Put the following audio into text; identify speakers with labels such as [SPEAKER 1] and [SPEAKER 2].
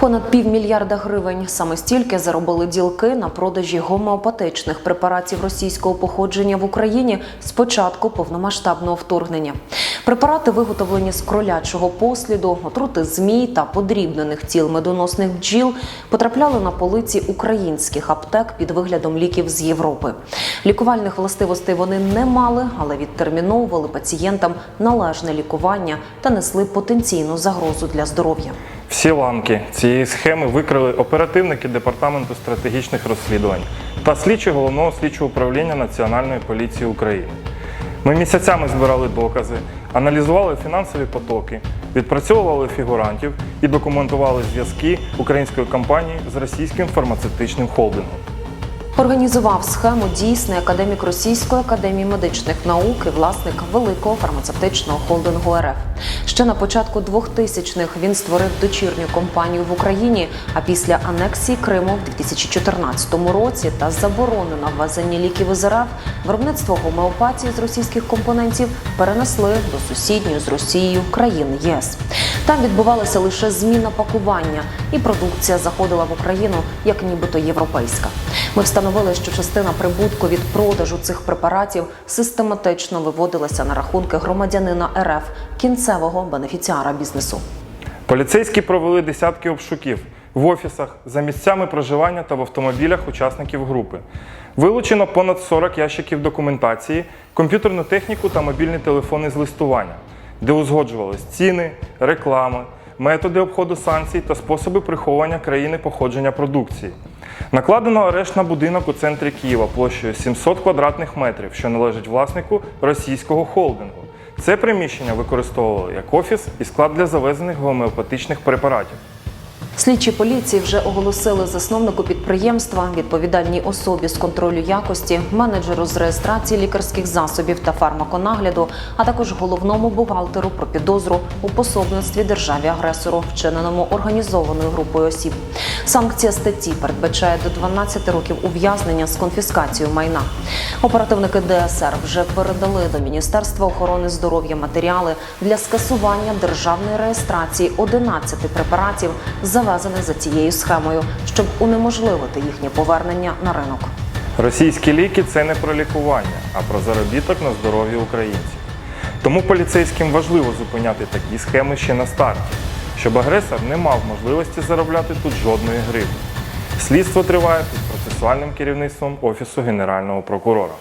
[SPEAKER 1] Понад півмільярда гривень саме стільки заробили ділки на продажі гомеопатичних препаратів російського походження в Україні з початку повномасштабного вторгнення. Препарати виготовлені з кролячого посліду, отрути змій та подрібнених тіл медоносних бджіл потрапляли на полиці українських аптек під виглядом ліків з Європи. Лікувальних властивостей вони не мали, але відтерміновували пацієнтам належне лікування та несли потенційну загрозу для здоров'я.
[SPEAKER 2] Всі ланки цієї схеми викрили оперативники Департаменту стратегічних розслідувань та слідчі головного слідчого управління Національної поліції України. Ми місяцями збирали докази, аналізували фінансові потоки, відпрацьовували фігурантів і документували зв'язки української компанії з російським фармацевтичним холдингом.
[SPEAKER 1] Організував схему дійсний академік Російської академії медичних наук і власник великого фармацевтичного холдингу РФ. Ще на початку 2000-х він створив дочірню компанію в Україні. А після анексії Криму в 2014 році та заборони на ввезення ліків із РФ виробництво гомеопатії з російських компонентів перенесли до сусідньої з Росією країни ЄС. Там відбувалася лише зміна пакування, і продукція заходила в Україну як нібито європейська. Ми встановили, що частина прибутку від продажу цих препаратів систематично виводилася на рахунки громадянина РФ, кінцевого бенефіціара бізнесу.
[SPEAKER 2] Поліцейські провели десятки обшуків в офісах, за місцями проживання та в автомобілях учасників групи. Вилучено понад 40 ящиків документації, комп'ютерну техніку та мобільні телефони з листування, де узгоджувались ціни, реклами, методи обходу санкцій та способи приховування країни походження продукції. Накладено арешт на будинок у центрі Києва площею 700 квадратних метрів, що належить власнику російського холдингу. Це приміщення використовували як офіс і склад для завезених гомеопатичних препаратів.
[SPEAKER 1] Слідчі поліції вже оголосили засновнику підприємства, відповідальній особі з контролю якості, менеджеру з реєстрації лікарських засобів та фармаконагляду, а також головному бухгалтеру про підозру у пособництві державі агресору, вчиненому організованою групою осіб. Санкція статті передбачає до 12 років ув'язнення з конфіскацією майна. Оперативники ДСР вже передали до Міністерства охорони здоров'я матеріали для скасування державної реєстрації 11 препаратів, завезених за цією схемою, щоб унеможливити їхнє повернення на ринок.
[SPEAKER 2] Російські ліки це не про лікування, а про заробіток на здоров'ї українців. Тому поліцейським важливо зупиняти такі схеми ще на старті, щоб агресор не мав можливості заробляти тут жодної гривні. Слідство триває під процесуальним керівництвом Офісу Генерального прокурора.